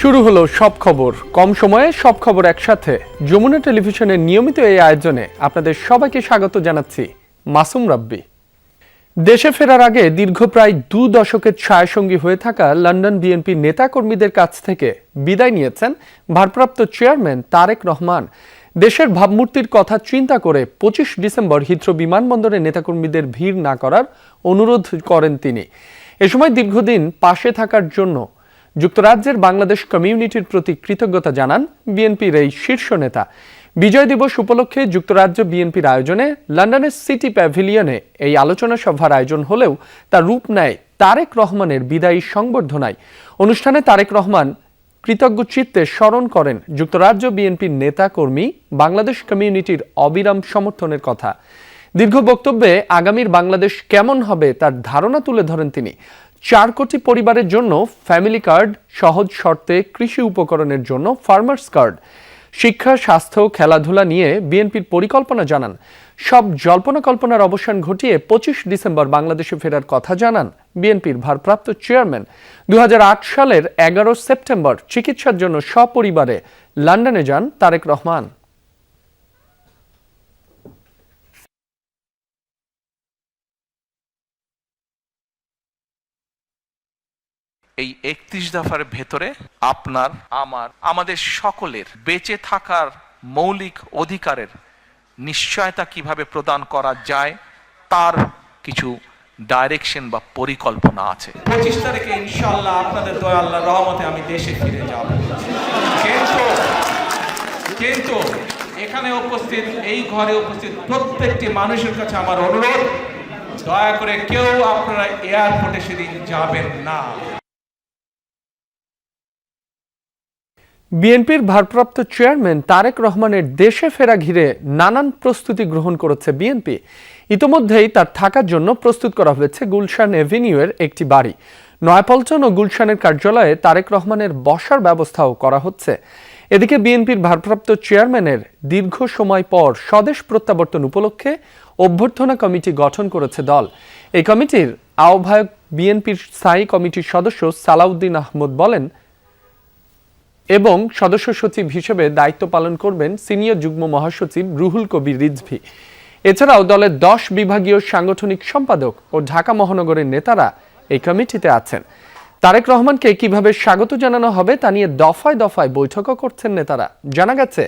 শুরু হলো সব খবর। কম সময়ে সব খবর একসাথে। যমুনা টেলিভিশনের নিয়মিত এই আয়োজনে আপনাদের সবাইকে স্বাগত জানাচ্ছি মাসুম রাব্বি। দেশে ফেরার আগে দীর্ঘ প্রায় দু দশকের ছায়াসঙ্গী হয়ে থাকা লন্ডন বিএনপি নেতাকর্মীদের কাছ থেকে বিদায় নিয়েছেন ভারপ্রাপ্ত চেয়ারম্যান তারেক রহমান। দেশের ভাবমূর্তির কথা চিন্তা করে পঁচিশ ডিসেম্বর হিথ্রো বিমানবন্দরে নেতাকর্মীদের ভিড় না করার অনুরোধ করেন তিনি। এ সময় দীর্ঘদিন পাশে থাকার জন্য যুক্তরাজ্যের বাংলাদেশ কমিউনিটির প্রতি কৃতজ্ঞতা জানান বিএনপির এই শীর্ষ নেতা। বিজয় দিবস উপলক্ষে যুক্তরাজ্য বিএনপির আয়োজনে লন্ডনের সিটি প্যাভিলিয়নে এই আলোচনা সভার আয়োজন হলেও তা রূপ নেয় তারেক রহমানের বিদায়ী সংবর্ধনায়। অনুষ্ঠানে তারেক রহমান কৃতজ্ঞ চিত্তে স্মরণ করেন যুক্তরাজ্য বিএনপির নেতা কর্মী বাংলাদেশ কমিউনিটির অবিরাম সমর্থনের কথা। দীর্ঘ বক্তব্যে আগামীর বাংলাদেশ কেমন হবে তার ধারণা তুলে ধরেন তিনি। চার কোটি পরিবারের জন্য ফ্যামিলি কার্ড সহজ শর্তে কৃষি উপকরণের জন্য ফার্মার্স কার্ড শিক্ষা, স্বাস্থ্য, খেলাধুলা নিয়ে বিএনপির পরিকল্পনা জানান। সব জল্পনা কল্পনার অবসান ঘটিয়ে পঁচিশ ডিসেম্বর বাংলাদেশে ফেরার কথা জানান বিএনপির ভারপ্রাপ্ত চেয়ারম্যান। দু হাজার আট সালের এগারো সেপ্টেম্বর চিকিৎসার জন্য সপরিবারে লন্ডনে যান তারেক রহমান। এই একত্রিশ দফার ভেতরে আপনার, আমার, আমাদের সকলের বেঁচে থাকার মৌলিক অধিকারের নিশ্চয়তা কীভাবে প্রদান করা যায়, তার কিছু ডাইরেকশন বা পরিকল্পনা আছে। পঁচিশ তারিখে ইনশাল্লাহ আপনাদের দয়া আল্লাহ রহমতে আমি দেশে ফিরে যাব। কিন্তু কিন্তু এখানে উপস্থিত, এই ঘরে উপস্থিত প্রত্যেকটি মানুষের কাছে আমার অনুরোধ, দয়া করে কেউ আপনারা এয়ারপোর্টে সেদিন যাবেন না। বিএনপির ভারপ্রাপ্ত চেয়ারম্যান তারেক রহমানের দেশে ফেরা ঘিরে নানান প্রস্তুতি গ্রহণ করেছে বিএনপি। ইতোমধ্যেই তার থাকার জন্য প্রস্তুত করা হয়েছে গুলশান এভিনিউয়ের একটি বাড়ি। নয়াপল্টন ও গুলশানের কার্যালয়ে তারেক রহমানের বসার ব্যবস্থাও করা হচ্ছে। এদিকে বিএনপির ভারপ্রাপ্ত চেয়ারম্যানের দীর্ঘ সময় পর স্বদেশ প্রত্যাবর্তন উপলক্ষে অভ্যর্থনা কমিটি গঠন করেছে দল। এই কমিটির আহ্বায়ক বিএনপির স্থায়ী কমিটির সদস্য সালাউদ্দিন আহমদ বলেন এবং সদস্য সচিব হিসেবে দায়িত্ব পালন করবেন সিনিয়র যুগ্ম মহাসচিব রুহুল কবির রিজভি। এছাড়াও দলের দশ বিভাগীয় সাংগঠনিক সম্পাদক ও ঢাকা মহানগরের নেতারা এই কমিটিতে আছেন। তারেক রহমানকে কীভাবে স্বাগত জানানো হবে তা নিয়ে দফায় দফায় বৈঠকও করছেন নেতারা। জানা গেছে,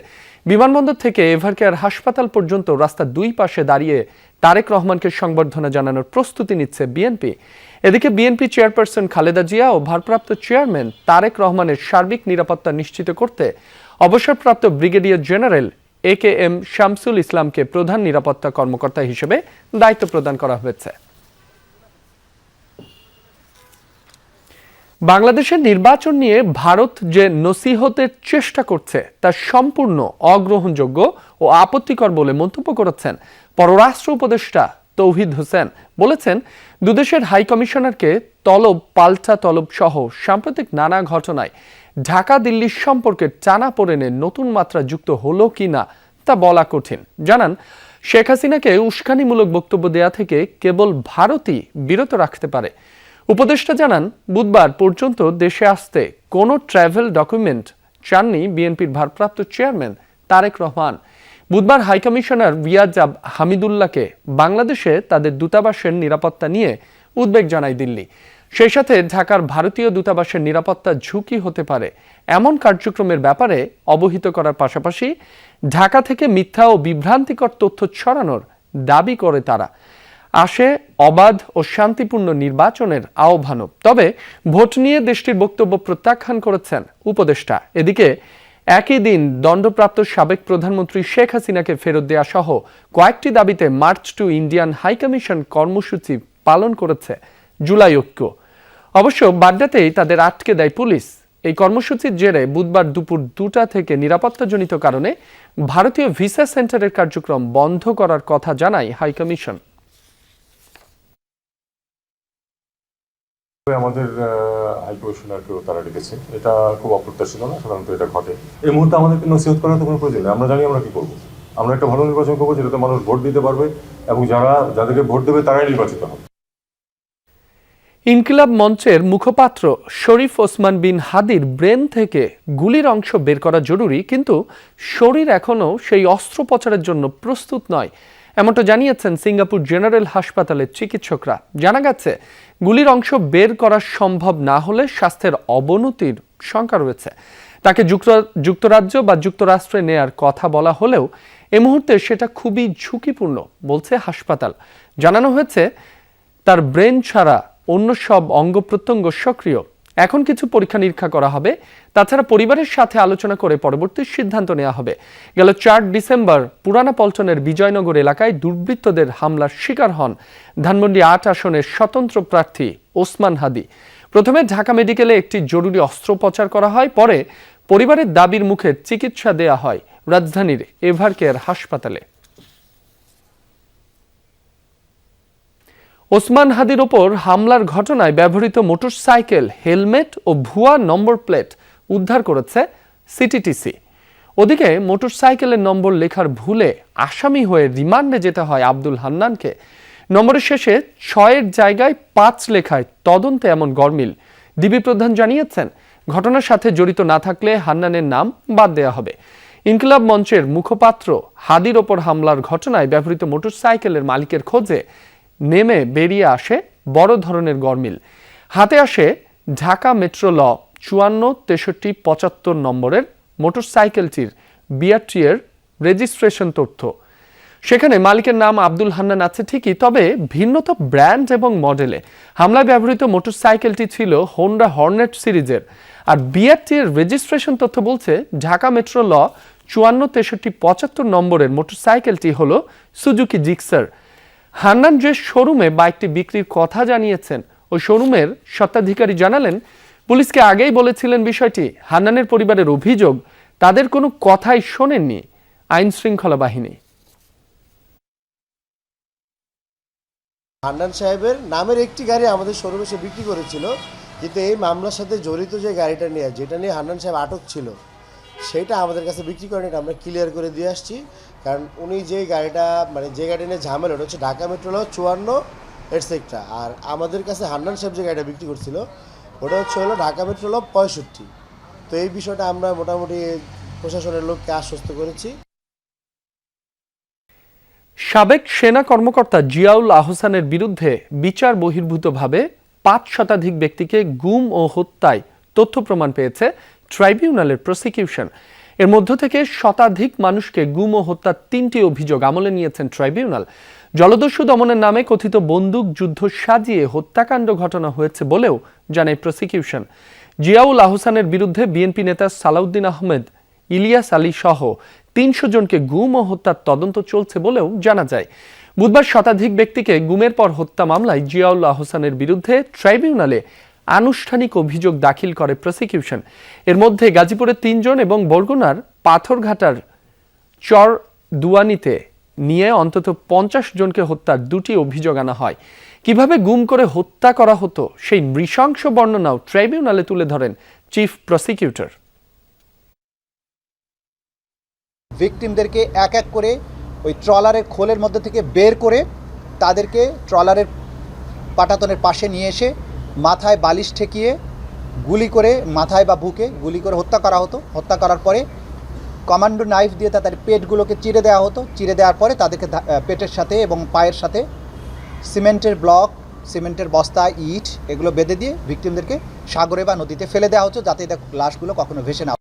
বিমানবন্দর থেকে এভারকেয়ার হাসপাতাল পর্যন্ত রাস্তার দুই পাশে দাঁড়িয়ে তারেক রহমানকে সংবর্ধনা জানানোর প্রস্তুতি নিচ্ছে বিএনপি। এদিকে বিএনপি চেয়ারপারসন খালেদা জিয়া ও ভারপ্রাপ্ত চেয়ারম্যান তারেক রহমানের সার্বিক নিরাপত্তা নিশ্চিত করতে অবসরপ্রাপ্ত brigadier general A K M Shamsul ইসলামকে প্রধান নিরাপত্তা কর্মকর্তা হিসেবে দায়িত্ব প্রদান করা হয়েছে। বাংলাদেশের নির্বাচন নিয়ে ভারত যে নসিহতের চেষ্টা করছে, তা সম্পূর্ণ অগ্রহণযোগ্য ও আপত্তিকর বলে মন্তব্য করেছেন পররাষ্ট্র উপদেষ্টা তৌহিদ হোসেন। বলেছেন দুদেশের হাই কমিশনারকে তলব, পাল্টা তলব সহ সাম্প্রতিক নানা ঘটনায় ঢাকা দিল্লির সম্পর্কের টানা পড়েনে নতুন মাত্রা যুক্ত হলো কিনা তা বলা কঠিন। জানান, শেখ হাসিনাকে উস্কানিমূলক বক্তব্য দেয়া থেকে কেবল ভারতই বিরত রাখতে পারে। উপদেষ্টা জানান, বুধবার পর্যন্ত দেশে আসতে কোনো ট্রাভেল ডকুমেন্ট চাননি বিএনপির ভারপ্রাপ্ত চেয়ারম্যান তারেক রহমান। বুধবার হাইকমিশনার রিয়াজাব হামিদুল্লাহকে বাংলাদেশে তাদের দূতাবাসের নিরাপত্তা নিয়ে উদ্বেগ জানায় দিল্লি। সেই সাথে ঢাকার ভারতীয় দূতাবাসের নিরাপত্তা ঝুঁকি হতে পারে এমন কার্যক্রমের ব্যাপারে অবহিত করার পাশাপাশি ঢাকা থেকে মিথ্যা ও বিভ্রান্তিকর তথ্য ছড়ানোর দাবি করে তারা। আসে অবাধ ও শান্তিপূর্ণ নির্বাচনের আহ্বানও। তবে ভোট নিয়ে দেশটির বক্তব্য প্রত্যাখ্যান করেছেন উপদেষ্টা। এদিকে একই দিন দণ্ডপ্রাপ্ত সাবেক প্রধানমন্ত্রী শেখ হাসিনাকে ফেরত দেওয়া সহ কয়েকটি দাবিতে মার্চ টু ইন্ডিয়ান হাইকমিশন কর্মসূচি পালন করেছে জুলাই ঐক্য। অবশ্য বাড্ডাতেই তাদের আটকে দেয় পুলিশ। এই কর্মসূচির জেরে বুধবার দুপুর দুটা থেকে নিরাপত্তাজনিত কারণে ভারতীয় ভিসা সেন্টারের কার্যক্রম বন্ধ করার কথা জানায় হাইকমিশন আমাদের তারা ডেকেছে। এটা খুব অপ্রত্যাশিত না, সাধারণত এটা ঘটে। এই মুহূর্তে আমাদেরকে নসিহত করার তো কোনো প্রয়োজন নেই। আমরা জানি আমরা কি করব। আমরা একটা ভালো নির্বাচন করব যেটাতে মানুষ ভোট দিতে পারবে এবং যারা, যাদেরকে ভোট দেবে তারাই নির্বাচিত হবে। ইনকিলাব মঞ্চের মুখপাত্র শরীফ ওসমান বিন হাদির ব্রেন থেকে গুলির অংশ বের করা জরুরি, কিন্তু শরীর এখনও সেই অস্ত্রোপচারের জন্য প্রস্তুত নয়। এমনটা জানিয়েছেন সিঙ্গাপুর জেনারেল হাসপাতালের চিকিৎসকরা। জানা গেছে গুলির অংশ বের করা সম্ভব না হলে স্বাস্থ্যের অবনতির শঙ্কা রয়েছে। তাকে যুক্তরাজ্য বা যুক্তরাষ্ট্রে নেয়ার কথা বলা হলেও এ মুহূর্তে সেটা খুবই ঝুঁকিপূর্ণ, বলছে হাসপাতাল। জানানো হয়েছে, তার ব্রেন ছাড়া অন্য সব অঙ্গ প্রত্যঙ্গ সক্রিয়। এখন কিছু পরীক্ষা নিরীক্ষা করা হবে। তাছাড়া পরিবারের সাথে আলোচনা করে পরবর্তী সিদ্ধান্ত নেওয়া হবে। গেল চার ডিসেম্বর, পুরানা পল্টনের বিজয়নগর এলাকায় দুর্বৃত্তদের হামলার শিকার হন ধানমন্ডি আট আসনের স্বতন্ত্র প্রার্থী ওসমান হাদি। প্রথমে ঢাকা মেডিকেলে একটি জরুরি অস্ত্রোপচার করা হয়, পরে পরিবারের দাবির মুখে চিকিৎসা দেয়া হয় রাজধানীর এভারকেয়ার হাসপাতালে। ওসমান হাদির ওপর হামলার ঘটনায় ব্যবহৃত মোটরসাইকেল, হেলমেট ও ভুয়া নম্বর প্লেট উদ্ধার করেছে সিটিটিসি। ওদিকে মোটরসাইকেলের নম্বর লেখার ভুলে আসামি হয়ে রিমান্ডে যেতে হয় আব্দুল হান্নানকে। নম্বরের শেষে ছয়ের জায়গায় পাঁচ লেখায় তদন্তে এমন গরমিল। ডিবি প্রধান জানিয়েছেন, ঘটনার সাথে জড়িত না থাকলে হান্নানের নাম বাদ দেওয়া হবে। ইনকিলাব মঞ্চের মুখপাত্র হাদির ওপর হামলার ঘটনায় ব্যবহৃত মোটরসাইকেলের মালিকের খোঁজে নেমে বেরিয়ে আসে বড় ধরনের গরমিল হাতে আসে ঢাকা মেট্রো ল চুয়ান্ন, তেষট্টি, পঁচাত্তর নম্বরের মোটরসাইকেলটির বিআরটিএর রেজিস্ট্রেশন তথ্য। সেখানে মালিকের নাম আব্দুল হান্নান আছে ঠিকই, তবে ভিন্নতা ব্র্যান্ড এবং মডেলে। হামলায় ব্যবহৃত মোটরসাইকেলটি ছিল হোন্ডা হর্নেট সিরিজের। আর বিআরটি এর রেজিস্ট্রেশন তথ্য বলছে, ঢাকা মেট্রো ল চুয়ান্ন, তেষট্টি, পঁচাত্তর নম্বরের মোটরসাইকেলটি হল সুজুকি জিক্সার। হান্নান যে শোরুমে বাইকটি বিক্রির কথা জানিয়েছেন ওই শোরুমের স্বত্বাধিকারী জানালেন, পুলিশকে আগেই বলেছিলেন বিষয়টি। হান্নানের পরিবারের অভিযোগ, তাদের কোনো কথাই শোনেননি আইন শৃঙ্খলা বাহিনী। হান্নান সাহেবের নামের একটি গাড়ি আমাদের শোরুমে সে বিক্রি করেছিল, কিন্তু এই মামলার সাথে জড়িত যে গাড়িটা নিয়ে, যেটা নিয়ে হান্নান সাহেব আটক ছিল, সেটা আমাদের কাছে বিক্রি করেন, এটা আমরা ক্লিয়ার করে দিয়ে আসছি। কারণ উনি যে গাড়িটা মানে যে গাড়ি নিয়ে ঝামেলা ওটা হচ্ছে ঢাকা মেট্রোল চুয়ান্ন এটসেট্রা আর আমাদের কাছে হান্নান সাহেব যে গাড়িটা বিক্রি করছিল, ওটা হচ্ছে হলো ঢাকা মেট্রোল পঁয়ষট্টি। তো এই বিষয়টা আমরা মোটামুটি প্রশাসনের লোককে আশ্বস্ত করেছি। সাবেক সেনা কর্মকর্তা জিয়াউল আহসানের বিরুদ্ধে বিচার বহির্ভূতভাবে পাঁচ শতাধিক ব্যক্তিকে গুম ও হত্যায় তথ্য প্রমাণ পেয়েছে ট্রাইব্যুনালের প্রসিকিউশন। এর মধ্য থেকে শতাধিক মানুষকে গুম ও হত্যার তিনটি অভিযোগ আমলে নিয়েছেন ট্রাইব্যুনাল। জলদস্যু দমনের নামে কথিত বন্দুক যুদ্ধ সাজিয়ে হত্যাকাণ্ড ঘটনা হয়েছে বলেও জানায় প্রসিকিউশন। জিয়াউল আহসানের বিরুদ্ধে বিএনপি নেতা সালাউদ্দিন আহমেদ, ইলিয়াস আলী সহ তিনশো জনকে গুম ও হত্যার তদন্ত চলছে বলেও জানা যায়। বুধবার শতাধিক ব্যক্তিকে গুমের পর হত্যা মামলায় জিয়াউল্লাহ হোসেনের বিরুদ্ধে ট্রাইব্যুনালে আনুষ্ঠানিক অভিযোগ দাখিল করে প্রসিকিউশন এর মধ্যে গাজীপুরের তিনজন এবং বরগুনার পাথরঘাটার চর দুয়ানিতে নিয়ে অন্তত পঞ্চাশ জনকে হত্যার দুটি অভিযোগ আনা হয়। কীভাবে গুম করে হত্যা করা হতো, সেই নৃশংস বর্ণনাও ট্রাইব্যুনালে তুলে ধরেন চিফ প্রসিকিউটর ভিকটিমদেরকে এক এক করে ওই ট্রলারের খোলের মধ্যে থেকে বের করে তাদেরকে ট্রলারের পাটাতনের পাশে নিয়ে এসে মাথায় বালিশ ঠেকিয়ে গুলি করে, মাথায় বা বুকে গুলি করে হত্যা করা হতো। হত্যা করার পরে কমান্ডো নাইফ দিয়ে তাদের পেটগুলোকে চিড়ে দেওয়া হতো। চিরে দেওয়ার পরে তাদেরকে পেটের সাথে এবং পায়ের সাথে সিমেন্টের ব্লক, সিমেন্টের বস্তা, ইট এগুলো বেঁধে দিয়ে ভিক্টিমদেরকে সাগরে বা নদীতে ফেলে দেওয়া হতো যাতে এদের লাশগুলো কখনো ভেসে না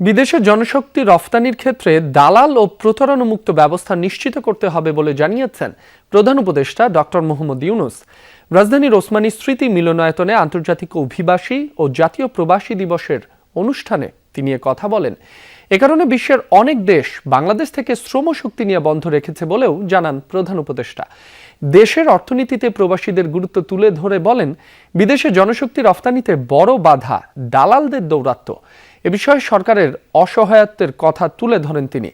বিদেশে জনশক্তি রফতানির ক্ষেত্রে দালাল ও প্রতারণামুক্ত ব্যবস্থা নিশ্চিত করতে হবে বলে জানিয়েছেন প্রধান উপদেষ্টা ডক্টর মোহাম্মদ ইউনুস। রাজধানীর ওসমানী স্মৃতি মিলনায়তনে আন্তর্জাতিক অভিবাসী ও জাতীয় প্রবাসী দিবসের অনুষ্ঠানে তিনি কথা বলেন। এ কারণে বিশ্বের অনেক দেশ বাংলাদেশ থেকে শ্রমশক্তি নিয়ে বন্ধ রেখেছে বলেও জানান প্রধান উপদেষ্টা। দেশের অর্থনীতিতে প্রবাসীদের গুরুত্ব তুলে ধরে বলেন, বিদেশে জনশক্তি রফতানিতে বড় বাধা, দালালদের দৌরাত্ম্য। এ বিষয়ে সরকারের অসহায়ত্বের কথা তুলে ধরেন তিনি।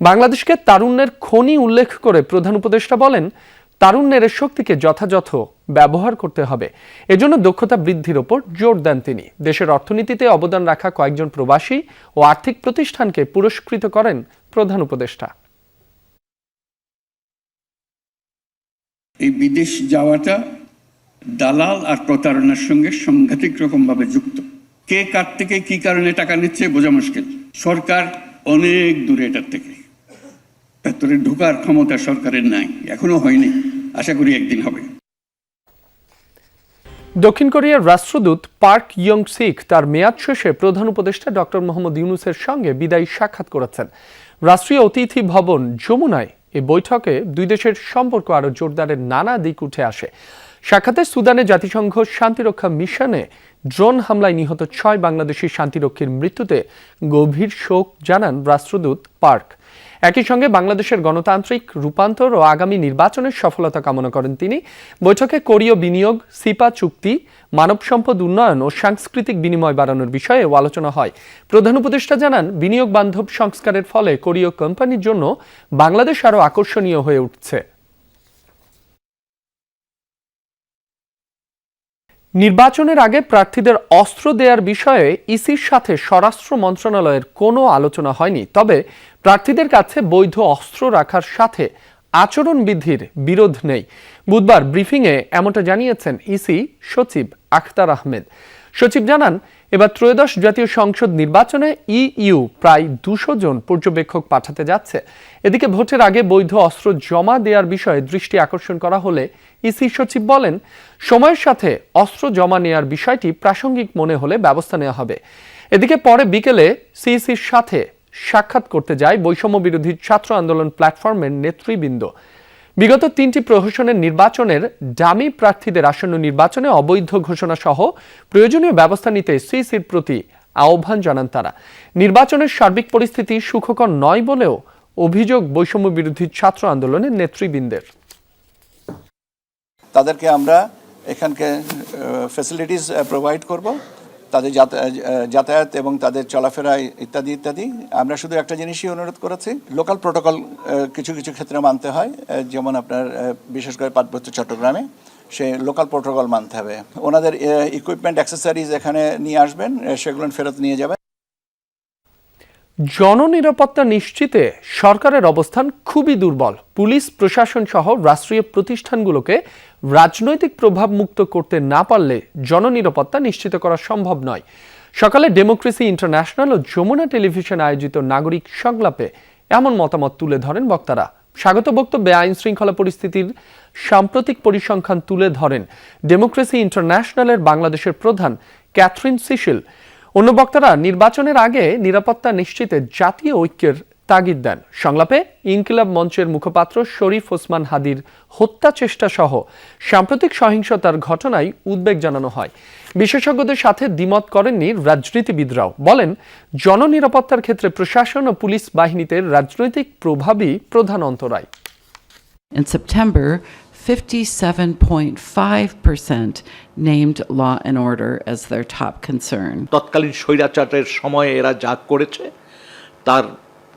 বাংলাদেশকে তারুণ্যের খনি উল্লেখ করে প্রধান উপদেষ্টা বলেন, তারুণ্যের শক্তিকে যথাযথ ব্যবহার করতে হবে। এজন্য দক্ষতা বৃদ্ধির ওপর জোর দেন তিনি। দেশের অর্থনীতিতে অবদান রাখা কয়েকজন প্রবাসী ও আর্থিক প্রতিষ্ঠানকে পুরস্কৃত করেন প্রধান উপদেষ্টা। এই বিদেশ যাওয়াটা দালাল আর প্রতারণার সঙ্গে সাংঘাতিক রকমভাবে যুক্ত। কে কার থেকে কি কারণে টাকা নিচ্ছে বোঝা মুশকিল। সরকার অনেক দূরে এটার থেকে। ভেতরে ঢোকার ক্ষমতা সরকারের নাই, এখনও হয়নি। আশা করি একদিন হবে। দক্ষিণ কোরিয়ার রাষ্ট্রদূত পার্ক ইয়ং সিক তার মেয়াদ শেষে প্রধান উপদেষ্টা ডক্টর মোহাম্মদ ইউনুসের সঙ্গে বিদায়ী সাক্ষাৎ করেছেন। রাষ্ট্রীয় অতিথি ভবন যমুনায় এই বৈঠকে দুই দেশের সম্পর্ক আরও জোরদারের নানা দিক উঠে আসে। সাক্ষাতে সুদানে জাতিসংঘ শান্তিরক্ষা মিশনে ড্রোন হামলায় নিহত ছয় বাংলাদেশি শান্তিরক্ষীর মৃত্যুতে গভীর শোক জানান রাষ্ট্রদূত পার্ক। একই সঙ্গে বাংলাদেশের গণতান্ত্রিক রূপান্তর ও আগামী নির্বাচনের সফলতা কামনা করেন তিনি। বৈঠকে কোরীয় বিনিয়োগ, সিপা চুক্তি, মানব সম্পদ উন্নয়ন ও সাংস্কৃতিক বিনিময় বাড়ানোর বিষয়ে আলোচনা হয়। প্রধান উপদেষ্টা জানান, বিনিয়োগ বান্ধব সংস্কারের ফলে কোরীয় কোম্পানির জন্য বাংলাদেশ আরও আকর্ষণীয় হয়ে উঠছে। নির্বাচনের আগে প্রার্থীদের অস্ত্র দেওয়ার বিষয়ে ইসির সাথে স্বরাষ্ট্র মন্ত্রণালয়ের কোনো আলোচনা হয়নি। তবে প্রার্থীদের কাছে বৈধ অস্ত্র রাখার সাথে আচরণবিধির বিরোধ নেই। বুধবার ব্রিফিংয়ে এমনটা জানিয়েছেন ইসি সচিব আখতার আহমেদ। সচিব জানান, এবার ত্রয়োদশ জাতীয় সংসদ নির্বাচনে ইইউ প্রায় দুশো জন পর্যবেক্ষক পাঠাতে যাচ্ছে। এদিকে ভোটের আগে বৈধ অস্ত্র জমা দেওয়ার বিষয়ে দৃষ্টি আকর্ষণ করা হলে ইসি সচিব বলেন, সময়ের সাথে অস্ত্র জমা নেওয়ার বিষয়টি প্রাসঙ্গিক মনে হলে ব্যবস্থা নেওয়া হবে। এদিকে পরে বিকেলে সিইসির সাথে সাক্ষাৎ করতে যায় বৈষম্য বিরোধী ছাত্র আন্দোলন প্ল্যাটফর্মের নেতৃবৃন্দ। বিগত তিনটি প্রহসনের নির্বাচনের ডামি প্রার্থীদের আসন্ন নির্বাচনে অবৈধ ঘোষণা সহ প্রয়োজনীয় ব্যবস্থা নিতে সিসির প্রতি আহ্বান জানান তারা। নির্বাচনের সার্বিক পরিস্থিতি সুখকর নয় বলেও অভিযোগ বৈষম্য বিরোধী ছাত্র আন্দোলনের নেতৃবৃন্দের। তাদেরকে আমরা এখানকে ফ্যাসিলিটিস প্রোভাইড করব। তাদের যাতা- যাতায়াত এবং তাদের চলাফেরা ইত্যাদি ইত্যাদি। আমরা শুধু একটা জিনিসই অনুরোধ করেছি, লোকাল প্রোটোকল কিছু কিছু ক্ষেত্রে মানতে হয় যেমন আপনার বিশেষ করে পার্বত্য চট্টগ্রামে, সে লোকাল প্রোটোকল মানতে হবে। ওনাদের ইকুইপমেন্ট অ্যাক্সেসারিজ এখানে নিয়ে আসবেন সেগুলো ফেরত নিয়ে যাবেন। জননিরাপত্তা নিশ্চিতে সরকারের অবস্থান খুবই দুর্বল। পুলিশ, প্রশাসন সহ রাষ্ট্রীয় প্রতিষ্ঠানগুলোকে রাজনৈতিক প্রভাব মুক্ত করতে না পারলে জননিরাপত্তা নিশ্চিত করা সম্ভব নয়। সকালে ডেমোক্রেসি ইন্টারন্যাশনাল ও যমুনা টেলিভিশন আয়োজিত নাগরিক সংলাপে এমন মতামত তুলে ধরেন বক্তারা। স্বাগত বক্তব্যে আইন শৃঙ্খলা পরিস্থিতির সাম্প্রতিক পরিসংখ্যান তুলে ধরেন। ডেমোক্রেসি ইন্টারন্যাশনালের বাংলাদেশের প্রধান ক্যাথরিন সিশিল অন্য বক্তারা নির্বাচনের আগে নিরাপত্তা নিশ্চিতে জাতীয় ঐক্যের তাগিদ দেন। সংলাপে ইনকিলাব মঞ্চের মুখপাত্র শরীফ ওসমান হাদির হত্যা চেষ্টা সহ সাম্প্রতিক সহিংসতার ঘটনায় উদ্বেগ জানানো হয়। বিশেষজ্ঞদের সাথে দ্বিমত করেননি রাজনীতিবিদরাও। বলেন জননিরাপত্তার ক্ষেত্রে প্রশাসন ও পুলিশ বাহিনীতে রাজনৈতিক প্রভাবই প্রধান অন্তরায়। In September, 57.5% named law and order as their top concern. তৎকালীন স্বৈরাচারের সময়ে এরা যা করেছে তার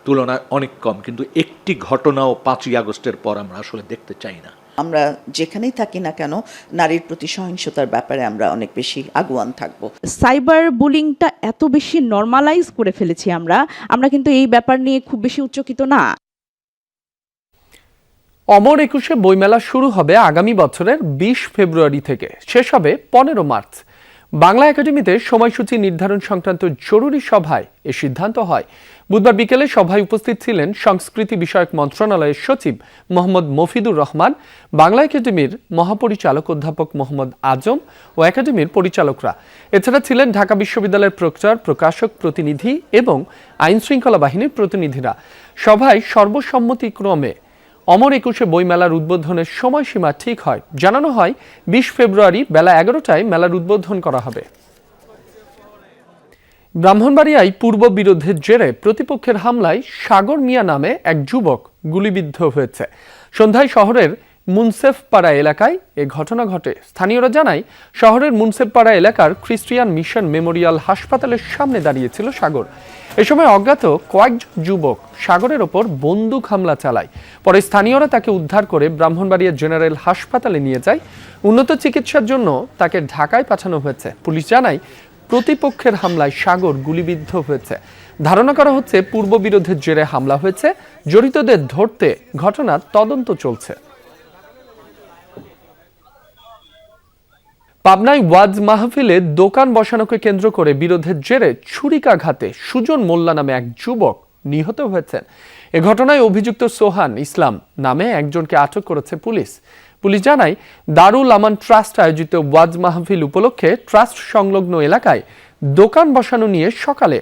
তুলনায় অনেক কম কিন্তু একটি ঘটনাও পাঁচই আগস্টের পর আমরা আসলে দেখতে চাই না। আমরা যেখানেই থাকি না কেন নারীর প্রতি সহিংসতার ব্যাপারে আমরা অনেক বেশি আগুয়ান থাকব। সাইবার বুলিংটা এত বেশি নর্মালাইজ করে ফেলেছি আমরা আমরা কিন্তু এই ব্যাপার নিয়ে খুব বেশি উচ্চকিত না। অমর একুশে বইমেলা শুরু হবে আগামী বছরের বিশ ফেব্রুয়ারি থেকে। শেষ হবে পনেরো মার্চ। বাংলা একাডেমিতে সময়সূচি নির্ধারণ সংক্রান্ত জরুরি সভায় এ সিদ্ধান্ত হয়। বুধবার বিকেলে সভায় উপস্থিত ছিলেন সংস্কৃতি বিষয়ক মন্ত্রণালয়ের সচিব মোহাম্মদ মফিদুর রহমান, বাংলা একাডেমির মহাপরিচালক অধ্যাপক মোহাম্মদ আজম ও একাডেমির পরিচালকরা। এছাড়া ছিলেন ঢাকা বিশ্ববিদ্যালয়ের প্রচার, প্রকাশক, প্রতিনিধি এবং আইন শৃঙ্খলা বাহিনীর প্রতিনিধিরা। সভায় সর্বসম্মতিক্রমে অমর একুশে বইমেলার উদ্বোধনের সময়সীমা ঠিক হয়। জানানো হয়, বিশ ফেব্রুয়ারি বেলা এগারোটায় মেলার উদ্বোধন করা হবে। ব্রাহ্মণবাড়িয়ায় পূর্ব বিরোধের জেরে প্রতিপক্ষের হামলায় সাগর মিয়া নামে এক যুবক গুলিবিদ্ধ হয়েছে। সন্ধ্যায় শহরের মুনসেফপাড়া এলাকায় এ ঘটনা ঘটে। স্থানীয়রা জানায়, শহরের মুনসেফপাড়া এলাকার খ্রিস্টিয়ান মিশন মেমোরিয়াল হাসপাতালের সামনে দাঁড়িয়েছিল সাগর। এ সময় অজ্ঞাত কয়েকজন যুবক সাগরের ওপর বন্দুক হামলা চালায়। পরে স্থানীয়রা তাকে উদ্ধার করে ব্রাহ্মণবাড়িয়া জেনারেল হাসপাতালে নিয়ে যায়। উন্নত চিকিৎসার জন্য তাকে ঢাকায় পাঠানো হয়েছে। পুলিশ জানায়, প্রতিপক্ষের হামলায় সাগর গুলিবিদ্ধ হয়েছে। ধারণা করা হচ্ছে পূর্ব বিরোধের জেরে হামলা হয়েছে। জড়িতদের ধরতে ঘটনার তদন্ত চলছে। পাবনায় ওয়াজ মাহফিলে দোকান বসানোকে কেন্দ্র করে বিরোধের জেরে ছুরিকাঘাতে সুজন মোল্লা নামে এক যুবক নিহত হয়েছেন। এ ঘটনায় অভিযুক্ত সোহান ইসলাম নামে একজনকে আটক করেছে পুলিশ। পুলিশ জানায়, দারুল আমান ট্রাস্ট আয়োজিত ওয়াজ মাহফিল উপলক্ষে ট্রাস্ট সংলগ্ন এলাকায় দোকান বসানো নিয়ে সকালে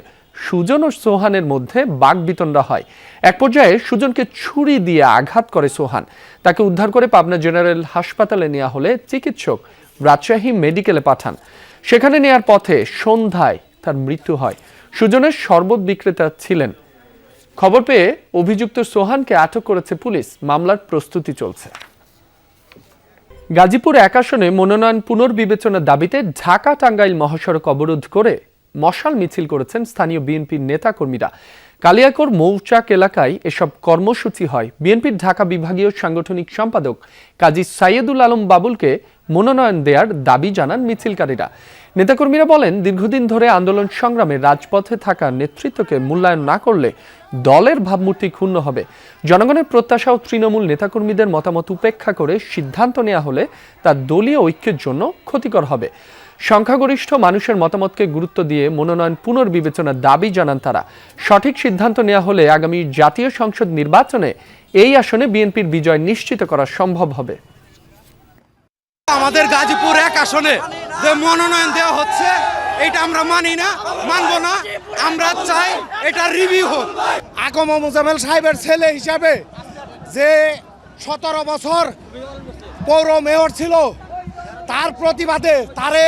সুজন ও সোহানের মধ্যে বাগবিতণ্ডা হয়। এক পর্যায়ে সুজনকে ছুরি দিয়ে আঘাত করে সোহান। তাকে উদ্ধার করে পাবনা জেনারেল হাসপাতালে নেওয়া হলে চিকিৎসক রাজশাহী মেডিকেলে পাঠান। সেখানে নেয়ার পথে সন্ধ্যায় তার মৃত্যু হয়। সুজনের শরবত বিক্রেতা ছিলেন। খবর পেয়ে অভিযুক্ত সোহানকে আটক করেছে পুলিশ। মামলার প্রস্তুতি চলছে। গাজীপুর এক আসনে মনোনয়ন পুনর্বিবেচনার দাবিতে ঢাকা টাঙ্গাইল মহাসড়ক অবরোধ করে মশাল মিছিল করেছেন স্থানীয় বিএনপির নেতাকর্মীরা। কালিয়াকোর মৌচাক এলাকায় এসব কর্মসূচি হয়। বিএনপির ঢাকা বিভাগীয় সাংগঠনিক সম্পাদক কাজী সাইয়েদুল আলম বাবুলকে মনোনয়ন দেওয়ার দাবি জানান মিছিলকারীরা। নেতাকর্মীরা বলেন, দীর্ঘদিন ধরে আন্দোলন সংগ্রামে রাজপথে থাকা নেতৃত্বকে মূল্যায়ন না করলে দলের ভাবমূর্তি ক্ষুণ্ণ হবে। জনগণের প্রত্যাশা ও তৃণমূল নেতাকর্মীদের মতামত উপেক্ষা করে সিদ্ধান্ত নেওয়া হলে তা দলীয় ঐক্যের জন্য ক্ষতিকর হবে। সংখ্যাগরিষ্ঠ মানুষের মতামতকে গুরুত্ব দিয়ে মনোনয়ন পুনর্বিবেচনার দাবি জানান তারা। সঠিক সিদ্ধান্ত নেওয়া হলে আগামী জাতীয় সংসদ নির্বাচনে এই আসনে বিএনপির বিজয় নিশ্চিত করা সম্ভব হবে। আমাদের গাজীপুর এক আসনে যে মনোনয়ন দেওয়া হচ্ছে, এটা আমরা মানি না, মানবো না। আমরা চাই এটা রিভিউ হোক। আগম মোজামেল সাহেবের ছেলে হিসাবে যে সতেরো বছর পৌর মেয়র ছিল, তার প্রতিবাদে তারে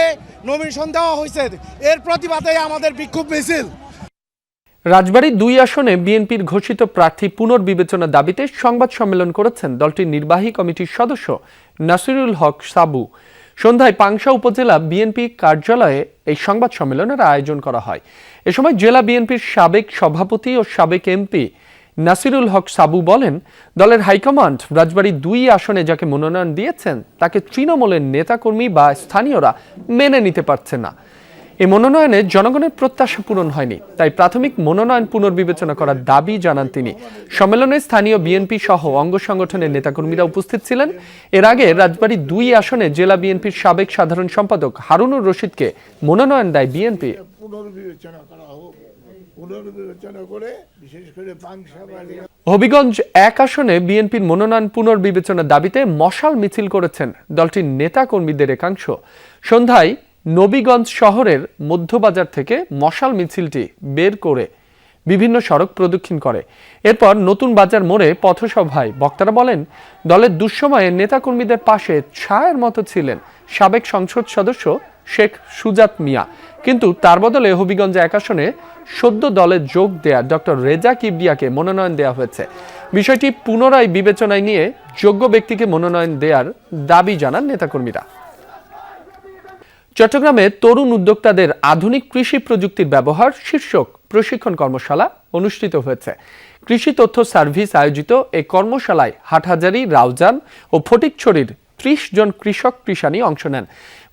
নমিনেশন দেওয়া হয়েছে। এর প্রতিবাদে আমাদের বিক্ষোভ মিছিল। রাজবাড়ী দুই আসনে বিএনপির ঘোষিত প্রার্থী পুনর্বিবেচনার দাবিতে সংবাদ সম্মেলন করেছেন দলটির নির্বাহী কমিটির সদস্য নাসিরুল হক সাবু। সন্ধ্যায় পাংশা উপজেলা বিএনপি কার্যালয়ে এই সংবাদ সম্মেলনের আয়োজন করা হয়। এ সময় জেলা বিএনপির সাবেক সভাপতি ও সাবেক এমপি নাসিরুল হক সাবু বলেন, দলের হাইকমান্ড রাজবাড়ী দুই আসনে যাকে মনোনয়ন দিয়েছেন তাকে তৃণমূলের নেতাকর্মী বা স্থানীয়রা মেনে নিতে পারছে না। এই মনোনয়নে জনগণের প্রত্যাশা পূরণ হয়নি তাই প্রাথমিক মনোনয়ন পুনর্বিবেচনা করার দাবি জানান তিনি। সম্মেলনে স্থানীয় বিএনপি সহ অঙ্গ সংগঠনের নেতাকর্মীরা উপস্থিত ছিলেন। এর আগে রাজবাড়ী দুই আসনে জেলা বিএনপির সাবেক সাধারণ সম্পাদক হারুনুর রশিদকে মনোনয়ন দেয় বিএনপি। পুনর্বিবেচনা করা হোক। পুনর্বিবেচনা করে বিশেষ করে হবিগঞ্জ এক আসনে বিএনপির মনোনয়ন পুনর্বিবেচনার দাবিতে মশাল মিছিল করেছেন দলটির নেতা কর্মীদের একাংশ। সন্ধ্যায় নবীগঞ্জ শহরের মধ্যবাজার থেকে মশাল মিছিলটি বের করে বিভিন্ন সড়ক প্রদক্ষিণ করে। এরপর নতুন বাজার মোড়ে পথসভায় বক্তারা বলেন, দলের দুঃসময়ে নেতাকর্মীদের পাশে ছায়ের মতো ছিলেন সাবেক সংসদ সদস্য শেখ সুজাত মিয়া। কিন্তু তার বদলে হবিগঞ্জ এক আসনে সদ্য দলে যোগ দেয়া ডক্টর রেজা কিবরিয়াকে মনোনয়ন দেওয়া হয়েছে। বিষয়টি পুনরায় বিবেচনায় নিয়ে যোগ্য ব্যক্তিকে মনোনয়ন দেওয়ার দাবি জানান নেতাকর্মীরা। চট্টগ্রামে তরুণ উদ্যোক্তাদের আধুনিক কৃষি প্রযুক্তির ব্যবহার শীর্ষক প্রশিক্ষণ কর্মশালা অনুষ্ঠিত হয়েছে। কৃষি তথ্য সার্ভিস আয়োজিত এই কর্মশালায় হাটহাজারি, রাউজান ও ফটিকছড়ির ত্রিশ জন কৃষক কৃষানি অংশ নেন।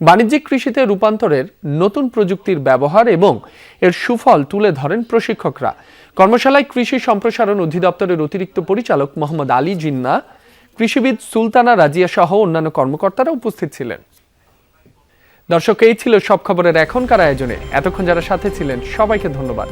বাণিজ্যিক কৃষিতে রূপান্তরের নতুন প্রযুক্তির ব্যবহার এবং এর সুফল তুলে ধরেন প্রশিক্ষকরা। কর্মশালায় কৃষি সম্প্রসারণ অধিদপ্তরের অতিরিক্ত পরিচালক মোহাম্মদ আলী জিন্না, কৃষিবিদ সুলতানা রাজিয়া সহ অন্যান্য কর্মকর্তারা উপস্থিত ছিলেন। দর্শক এই ছিল সব খবরের এখনকার আয়োজনে। এতক্ষণ যারা সাথে ছিলেন সবাইকে ধন্যবাদ।